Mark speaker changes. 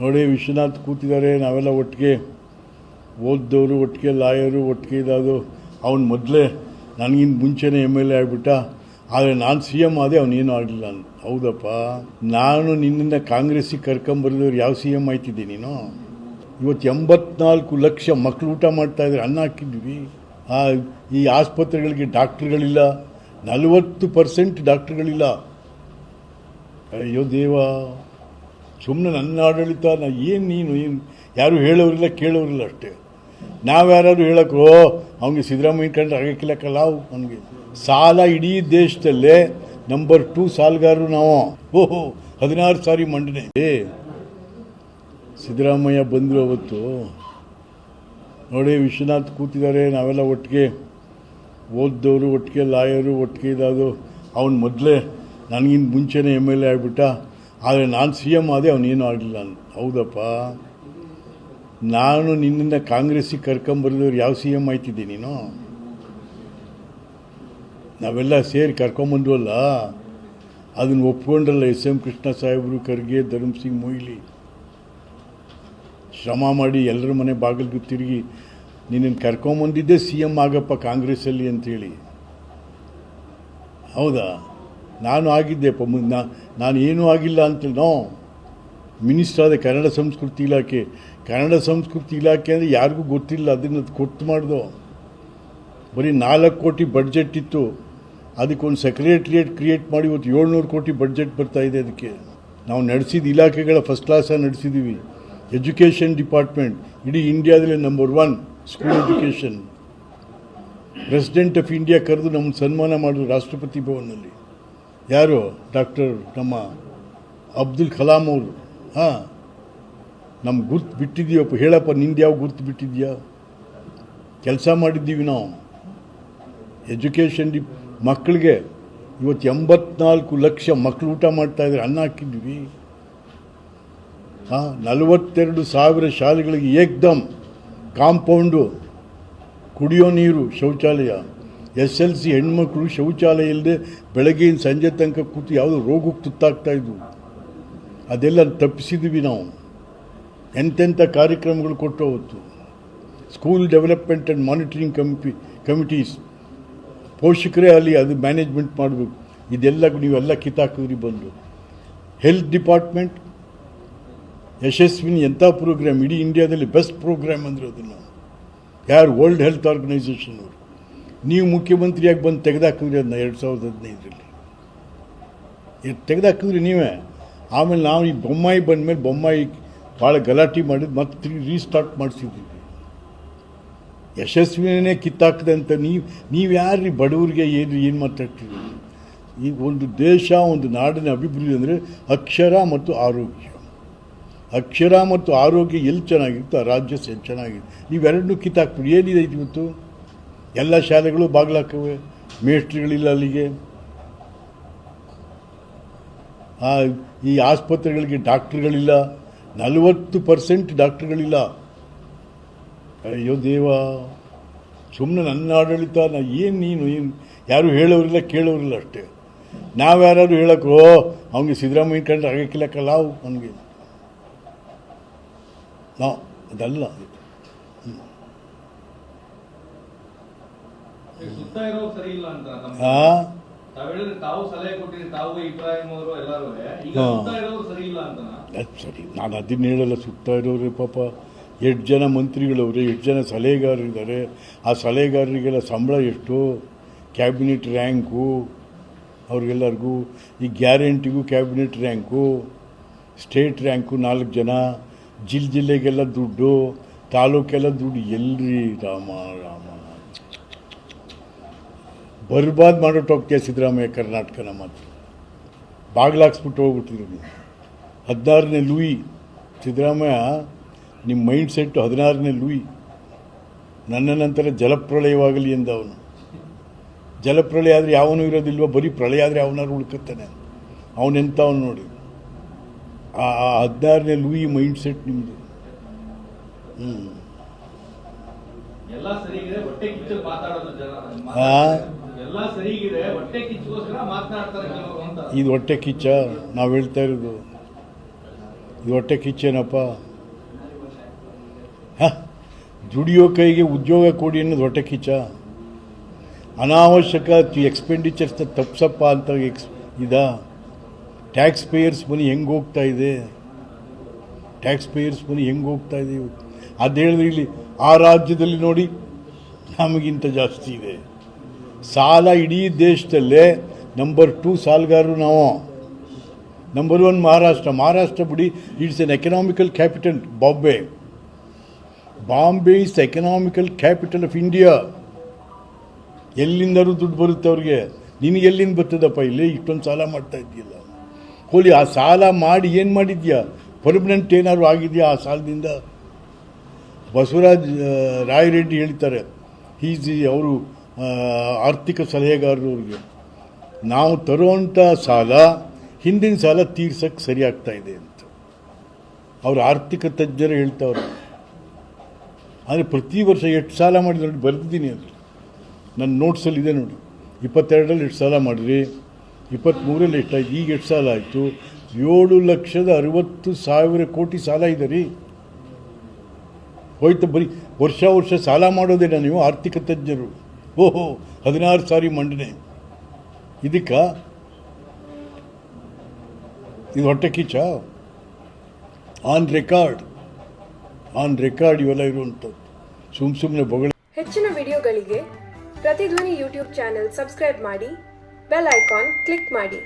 Speaker 1: ನೋಡಿ ವಿಶ್ವನಾಥ್ ಕೂತಿದ್ದಾರೆ, ನಾವೆಲ್ಲ ಒಟ್ಟಿಗೆ ಓದ್ದವರು, ಒಟ್ಟಿಗೆ ಲಾಯರು, ಒಟ್ಟಿಗೆ ಇದಾದು ಅವ್ನು ಮೊದಲೇ ನನಗಿಂತ ಮುಂಚೆನೇ ಎಂ ಎಲ್ ಎ ಆಗಿಬಿಟ್ಟ. ಆದರೆ ನಾನು ಸಿ ಎಂ ಆದೆ ಅವನೇನು ಆಗಲಿಲ್ಲ ಅಂತ. ಹೌದಪ್ಪ. ನಾನು ನಿನ್ನನ್ನು ಕಾಂಗ್ರೆಸ್ಸಿಗೆ ಕರ್ಕೊಂಬರಿದವ್ರು ಯಾವ ಸಿ ಎಂ ಆಯ್ತಿದ್ದೆ ನೀನು? ಇವತ್ತು ಎಂಬತ್ನಾಲ್ಕು ಲಕ್ಷ ಮಕ್ಕಳು ಊಟ ಮಾಡ್ತಾ ಇದ್ದಾರೆ ಅನ್ನ ಹಾಕಿದ್ವಿ ಈ ಆಸ್ಪತ್ರೆಗಳಿಗೆ ಡಾಕ್ಟ್ರುಗಳಿಲ್ಲ. ನಲವತ್ತು ಪರ್ಸೆಂಟ್ ಡಾಕ್ಟ್ರುಗಳಿಲ್ಲ. ಅಯ್ಯೋ ದೇವ. ಸುಮ್ಮನೆ ನನ್ನ ಆಡಳಿತ, ನಾ ಏನು ನೀನು, ಏನು ಯಾರೂ ಹೇಳೋರಿಲ್ಲ, ಕೇಳೋರಿಲ್ಲ ಅಷ್ಟೇ. ನಾವು ಯಾರಾದ್ರು ಹೇಳಕ್ಕೋ ಅವ್ನಿಗೆ ಸಿದ್ದರಾಮಯ್ಯ ಕಂಡ್ರೆ ಆಗಕ್ಕಿಲ್ಲಕ್ಕಲ್ಲ ಅವನಿಗೆ ಸಾಲ ಇಡೀ ದೇಶದಲ್ಲೇ ನಂಬರ್ ಟೂ ಸಾಲಗಾರರು ನಾವು. ಓಹೋ, ಹದಿನಾರು ಸಾರಿ ಮಂಡನೆ. ಏ, ಸಿದ್ದರಾಮಯ್ಯ ಬಂದರು ಅವತ್ತು. ನೋಡಿ, ವಿಶ್ವನಾಥ್ ಕೂತಿದ್ದಾರೆ, ನಾವೆಲ್ಲ ಒಟ್ಟಿಗೆ ಓದ್ದವರು, ಒಟ್ಟಿಗೆ ಲಾಯರು, ಒಟ್ಟಿಗೆ ಇದಾದು ಅವ್ನು ಮೊದಲೇ ನನಗಿಂತ ಮುಂಚೆನೇ ಎಂ ಎಲ್ ಎ ಆಗಿಬಿಟ್ಟ. ಆದರೆ ನಾನು ಸಿ ಎಂ ಆದೇ ಅವನೇನು ಆಗಲಿಲ್ಲ ಅಂತ. ಹೌದಪ್ಪ. ನಾನು ನಿನ್ನಿಂದ ಕಾಂಗ್ರೆಸ್ಸಿಗೆ ಕರ್ಕೊಂಬರಿದವ್ರು ಯಾವ ಸಿ ಎಂ ಆಯ್ತಿದ್ದೆ ನೀನು? ನಾವೆಲ್ಲ ಸೇರಿ ಕರ್ಕೊಂಬಂದ್ವಲ್ಲ ಅದನ್ನು ಒಪ್ಕೊಂಡ್ರಲ್ಲ ಎಸ್ ಎಂ ಕೃಷ್ಣ ಸಾಹೇಬರು, ಖರ್ಗೆ, ಧರ್ಮ್ ಸಿಂಗ್, ಮೊಯ್ಲಿ. ಶ್ರಮ ಮಾಡಿ ಎಲ್ಲರ ಮನೆ ಬಾಗಿಲಿಗೂ ತಿರುಗಿ ನಿನ್ನನ್ನು ಕರ್ಕೊಂಬಂದಿದ್ದೆ ಸಿ ಎಂ ಆಗಪ್ಪ ಕಾಂಗ್ರೆಸ್ಸಲ್ಲಿ ಅಂತೇಳಿ. ಹೌದಾ? ನಾನು ಆಗಿದ್ದೆ ನಾನು ಏನೂ ಆಗಿಲ್ಲ ಅಂತೇಳಿ, ನೋ. ಮಿನಿಸ್ಟರ್ ಆದ ಕನ್ನಡ ಸಂಸ್ಕೃತಿ ಇಲಾಖೆ. ಕನ್ನಡ ಸಂಸ್ಕೃತಿ ಇಲಾಖೆ ಅಂದರೆ ಯಾರಿಗೂ ಗೊತ್ತಿಲ್ಲ, ಅದನ್ನು ಕೊಟ್ಟು ಮಾಡಿದೆ. ಬರೀ ನಾಲ್ಕು ಕೋಟಿ ಬಡ್ಜೆಟ್ ಇತ್ತು. ಅದಕ್ಕೊಂದು ಸೆಕ್ರೆಟ್ರಿಯೇಟ್ ಕ್ರಿಯೇಟ್ ಮಾಡಿ ಇವತ್ತು ಏಳ್ನೂರು ಕೋಟಿ ಬಡ್ಜೆಟ್ ಬರ್ತಾ ಇದೆ ಅದಕ್ಕೆ. ನಾವು ನಡೆಸಿದ ಇಲಾಖೆಗಳ ಫಸ್ಟ್ ಕ್ಲಾಸ ನಡೆಸಿದ್ದೀವಿ ಎಜುಕೇಷನ್ ಡಿಪಾರ್ಟ್ಮೆಂಟ್ ಇಡೀ ಇಂಡಿಯಾದಲ್ಲೇ number one school education president of India ಕರೆದು ನಮ್ಮನ್ನು ಸನ್ಮಾನ ಮಾಡಿದ್ರು ರಾಷ್ಟ್ರಪತಿ ಭವನಲ್ಲಿ ಯಾರು? ಡಾಕ್ಟರ್ ನಮ್ಮ ಅಬ್ದುಲ್ ಕಲಾಂ ಅವರು. ಹಾಂ. ನಮ್ಮ ಗುರ್ತು ಬಿಟ್ಟಿದ್ದೀವಪ್ಪ ಹೇಳಪ್ಪ, ನಿಂದು ಯಾವ ಗುರ್ತು ಬಿಟ್ಟಿದ್ಯಾ? ಕೆಲಸ ಮಾಡಿದ್ದೀವಿ ನಾವು. ಎಜುಕೇಷನ್ ಡಿ ಮಕ್ಕಳಿಗೆ ಇವತ್ತು ಎಂಬತ್ನಾಲ್ಕು ಲಕ್ಷ ಮಕ್ಕಳು ಊಟ ಮಾಡ್ತಾ ಇದ್ದಾರೆ ಅನ್ನ ಹಾಕಿದ್ವಿ ಹಾಂ, ನಲವತ್ತೆರಡು ಸಾವಿರ ಶಾಲೆಗಳಿಗೆ ಏಕ್ದಮ್ ಕಾಂಪೌಂಡು ಕುಡಿಯೋ ನೀರು ಶೌಚಾಲಯ. ಎಸ್ ಎಲ್ ಸಿ ಹೆಣ್ಮಕ್ಳು ಶೌಚಾಲಯ ಇಲ್ಲದೆ ಬೆಳಗ್ಗೆಯಿಂದ ಸಂಜೆ ತನಕ ಕೂತು ಯಾವುದೋ ರೋಗಕ್ಕೆ ತುತ್ತಾಗ್ತಾ ಇದ್ವು. ಅದೆಲ್ಲ ತಪ್ಪಿಸಿದ್ವಿ ನಾವು. ಎಂತೆಂಥ ಕಾರ್ಯಕ್ರಮಗಳು ಕೊಟ್ಟು ಅವತ್ತು. School development and monitoring committee committees ಪೋಷಕರೇ ಅಲ್ಲಿ ಅದು ಮ್ಯಾನೇಜ್ಮೆಂಟ್ ಮಾಡಬೇಕು. ಇದೆಲ್ಲ ನೀವೆಲ್ಲ ಕಿತ್ತಾಕಿದ್ರಿ ಬಂದು. ಹೆಲ್ತ್ ಡಿಪಾರ್ಟ್ಮೆಂಟ್ ಯಶಸ್ವಿನಿ ಎಂಥ ಪ್ರೋಗ್ರಾಮ್ ಇಡೀ ಇಂಡಿಯಾದಲ್ಲಿ ಬೆಸ್ಟ್ ಪ್ರೋಗ್ರಾಮ್ ಅಂದರೆ ಅದನ್ನು ಯಾರು ವರ್ಲ್ಡ್ ಹೆಲ್ತ್ ಆರ್ಗನೈಸೇಷನ್ ಅವರು. ನೀವು ಮುಖ್ಯಮಂತ್ರಿಯಾಗಿ ಬಂದು ತೆಗೆದಾಕಿದ್ರಿ ಅದನ್ನ ಎರಡು ಸಾವಿರದ ಹದಿನೈದರಲ್ಲಿ. ತೆಗೆದಾಕಿದ್ರಿ ನೀವೇ. ಆಮೇಲೆ ನಾವು ಈ ಬೊಮ್ಮಾಯಿ ಬಂದಮೇಲೆ ಬೊಮ್ಮಾಯಿ ಭಾಳ ಗಲಾಟೆ ಮಾಡಿದ್ದು ಮತ್ತೆ ರೀಸ್ಟಾರ್ಟ್ ಮಾಡಿಸಿದ್ದೀವಿ. ಯಶಸ್ವಿನೇ ಕಿತ್ತಾಕಿದೆ ಅಂತ ನೀವು ನೀವು ಯಾರ್ರಿ ಬಡವರಿಗೆ ಏನು ಏನು ಮಾತಾಡ್ತೀರಿ ಈ ಒಂದು ದೇಶ, ಒಂದು ನಾಡಿನ ಅಭಿವೃದ್ಧಿ ಅಂದರೆ ಅಕ್ಷರ ಮತ್ತು ಆರೋಗ್ಯ. ಅಕ್ಷರ ಮತ್ತು ಆರೋಗ್ಯ ಎಲ್ಲಿ ಚೆನ್ನಾಗಿತ್ತು ಆ ರಾಜ್ಯ ಚೆನ್ನಾಗಿದೆ ನೀವೆರಡನ್ನೂ ಕಿತ್ತಾಕ್ಬಿಡಿ. ಏನಿದೆ ಇವತ್ತು? ಎಲ್ಲ ಶಾಲೆಗಳು ಬಾಗಿಲಾಕವೆ ಮೇಸ್ಟ್ರಿಗಳಿಲ್ಲ ಅಲ್ಲಿಗೆ. ಈ ಆಸ್ಪತ್ರೆಗಳಿಗೆ ಡಾಕ್ಟ್ರುಗಳಿಲ್ಲ, ನಲವತ್ತು ಪರ್ಸೆಂಟ್ ಡಾಕ್ಟ್ರುಗಳಿಲ್ಲ. ಅಯ್ಯೋ ದೇವ ಸುಮ್ಮನೆ ನನ್ನ ಆಡಳಿತ, ನಾ ಏನು ನೀನು, ಏನು? ಯಾರು ಹೇಳೋರಿಲ್ಲ, ಕೇಳೋರಿಲ್ಲ ಅಷ್ಟೇ. ನಾವು ಯಾರಾದ್ರು ಹೇಳಕ್ಕೋ ಅವ್ನಿಗೆ ಸಿದ್ದರಾಮಯ್ಯ ಕಂಡ್ರೆ ಆಗಕ್ಕಿಲ್ಲಕ್ಕಲ್ಲ ಅವನಿಗೆ ನಾವು ಅದಲ್ಲ.
Speaker 2: ಸರಿ.
Speaker 1: ನಾನು ಅದನ್ನ ಹೇಳಲ್ಲ ಸುತ್ತ ಇರೋರು ಪಾಪ ಎಷ್ಟು ಜನ ಮಂತ್ರಿಗಳವ್ರೆ ಎಷ್ಟು ಜನ ಸಲಹೆಗಾರರಿದ್ದಾರೆ ಆ ಸಲಹೆಗಾರರಿಗೆಲ್ಲ ಸಂಬಳ ಎಷ್ಟು? ಕ್ಯಾಬಿನೆಟ್ ರ್ಯಾಂಕು ಅವ್ರಿಗೆಲ್ಲರಿಗೂ ಈ ಗ್ಯಾರಂಟಿಗೂ ಕ್ಯಾಬಿನೆಟ್ ರ್ಯಾಂಕು ಸ್ಟೇಟ್ ರ್ಯಾಂಕು ನಾಲ್ಕು ಜನ ಜಿಲ್ಲೆ ಜಿಲ್ಲೆಗೆಲ್ಲ ದುಡ್ಡು ತಾಲೂಕೆಲ್ಲ ದುಡ್ಡು. ಎಲ್ರಿ ರಾಮ ರಾಮ. ಬರ್ಬಾದ್ ಮಾಡೋ ಹೋಗ್ತೀಯ ಸಿದ್ದರಾಮಯ್ಯ ಕರ್ನಾಟಕನ ಮಾತ್ರ ಬಾಗ್ಲಾಕ್ಸ್ಬಿಟ್ಟು ಹೋಗ್ಬಿಟ್ಟಿದ್ರು ನೀವು. ಹದಿನಾರನೇ ಲೂಯಿ. ಸಿದ್ದರಾಮಯ್ಯ ನಿಮ್ಮ ಮೈಂಡ್ ಸೆಟ್ಟು ಹದಿನಾರನೇ ಲೂಯಿ. ನನ್ನ ನಂತರ ಜಲಪ್ರಳಯವಾಗಲಿ ಎಂದ ಅವನು. ಜಲಪ್ರಳಯ ಆದರೆ ಯಾವನು ಇರೋದಿಲ್ವ? ಬರೀ ಪ್ರಳಯ ಆದರೆ ಅವನಾರು ಉಳ್ಕತ್ತಾನೆ ಅವನೆಂಥವನು ನೋಡಿ. ಆ ಆ ಹದಿನಾರನೇ ಲೂಯಿ ಮೈಂಡ್ ಸೆಟ್ ನಿಮ್ಮದು ಹ್ಞೂ
Speaker 2: ಎಲ್ಲ ಸರಿಗಿದೆ ಹೊಟ್ಟೆ ಕಿಚ್ಚಲ್ಲಿ ಮಾತಾಡೋದು ಜನ.
Speaker 1: ಹಾ?
Speaker 2: ಎಲ್ಲ ಸರಿಗಿದೆ ಹೊಟ್ಟೆ ಕಿಚ್ಚಗೋಸ್ಕರ ಮಾತನಾಡ್ತಾರೆ ಕೆಲವರು ಅಂತ.
Speaker 1: ಇದು ಹೊಟ್ಟೆ ಕಿಚ್ಚ? ನಾವು ಹೇಳ್ತಾ ಇರೋದು. ಇದು ಹೊಟ್ಟೆ ಕಿಚ್ಚೇನಪ್ಪ ಹ? ದುಡಿಯೋ ಕೈಗೆ ಉದ್ಯೋಗ ಕೊಡಿ ಅನ್ನೋದು ಹೊಟ್ಟೆ ಕಿಚ್ಚ? ಅನಾವಶ್ಯಕ ಎಕ್ಸ್ಪೆಂಡಿಚರ್ಸ್ನ ತಪ್ಸಪ್ಪ ಅಂತ ಎಕ್ಸ್ ಇದ? ಟ್ಯಾಕ್ಸ್ ಪೇಯರ್ಸ್ ಮನಿ ಹೆಂಗೆ ಹೋಗ್ತಾ ಇದೆ? ಟ್ಯಾಕ್ಸ್ ಪೇಯರ್ಸ್ ಮನಿ ಹೆಂಗೆ ಹೋಗ್ತಾ ಇದೆ ಇವತ್ತು? ಅದು ಹೇಳಿದ್ರೆ ಇಲ್ಲಿ ಆ ರಾಜ್ಯದಲ್ಲಿ ನೋಡಿ ನಮಗಿಂತ ಜಾಸ್ತಿ ಇದೆ. ಸಾಲ ಇಡೀ ದೇಶದಲ್ಲೇ ನಂಬರ್ ಟೂ ಸಾಲಗಾರರು ನಾವು. Number one Maharashtra. ಮಹಾರಾಷ್ಟ್ರ ಬಿಡಿ it's an economical capital Bombay Bombay is economical capital of India ಎಲ್ಲಿಂದರೂ ದುಡ್ಡು ಬರುತ್ತೆ ಅವ್ರಿಗೆ? ನಿನಗೆ ಎಲ್ಲಿಂದ ಬರ್ತದಪ್ಪ? ಇಲ್ಲಿ ಇಷ್ಟೊಂದು ಸಾಲ ಮಾಡ್ತಾ ಇದೆಯಲ್ಲ ಹೋಲಿ ಆ ಸಾಲ ಮಾಡಿ ಏನು ಮಾಡಿದ್ಯಾ? ಪರ್ಮನೆಂಟ್ ಏನಾದ್ರು ಆಗಿದೆಯಾ ಆ ಸಾಲದಿಂದ? ಬಸವರಾಜ್ ರಾಯರೆಡ್ಡಿ ಹೇಳ್ತಾರೆ ಈಸ್ ಅವರು ಆರ್ಥಿಕ ಸಲಹೆಗಾರರು ಅವ್ರಿಗೆ, ನಾವು ತರುವಂಥ ಸಾಲ ಹಿಂದಿನ ಸಾಲ ತೀರ್ಸೋಕ್ಕೆ ಸರಿ ಆಗ್ತಾ ಇದೆ ಅಂತ. ಅವರು ಆರ್ಥಿಕ ತಜ್ಞರು ಹೇಳ್ತಾವ್ರೆ. ಆದರೆ ಪ್ರತಿ ವರ್ಷ ಎಷ್ಟು ಸಾಲ ಮಾಡಿದ್ರು ನೋಡಿ, ಬರೆದಿದ್ದೀನಿ ಅದು. ನನ್ನ ನೋಟ್ಸಲ್ಲಿ ಇದೆ ನೋಡಿ. ಇಪ್ಪತ್ತೆರಡರಲ್ಲಿ ಎಷ್ಟು ಸಾಲ ಮಾಡಿರಿ ಇಪ್ಪತ್ತ್ಮೂರಲ್ಲಿ ಎಷ್ಟಾಯ್ತು ಈಗ ಎಷ್ಟು ಸಾಲ ಆಯಿತು? ಏಳು ಲಕ್ಷದ ಅರವತ್ತು ಸಾವಿರ ಕೋಟಿ ಸಾಲ ಇದೆ ರೀ. ಹೋಯ್ತು ಬರೀ ವರ್ಷ ವರ್ಷ ಸಾಲ ಮಾಡೋದೇನ ನೀವು ಆರ್ಥಿಕ ತಜ್ಞರು. ಓಹೋ, ಹದಿನಾರು ಸಾರಿ ಮಂಡನೆ. ಇದಕ್ಕ ಇದು ಹೊಟ್ಟೆ ಕೀಚ? ಆನ್ ರೆಕಾರ್ಡ್ ಆನ್ ರೆಕಾರ್ಡ್ ಇವೆಲ್ಲ ಇರುವಂಥದ್ದು. ಸುಮ್ ಸುಮ್ಮನೆ ಬೊಗಳ
Speaker 3: ಹೆಚ್ಚಿನ ವಿಡಿಯೋಗಳಿಗೆ ಪ್ರತಿಧ್ವನಿ ಯೂಟ್ಯೂಬ್ ಚಾನೆಲ್ ಸಬ್ಸ್ಕ್ರೈಬ್ ಮಾಡಿ, ಬೆಲ್ ಐಕಾನ್ ಕ್ಲಿಕ್ ಮಾಡಿ.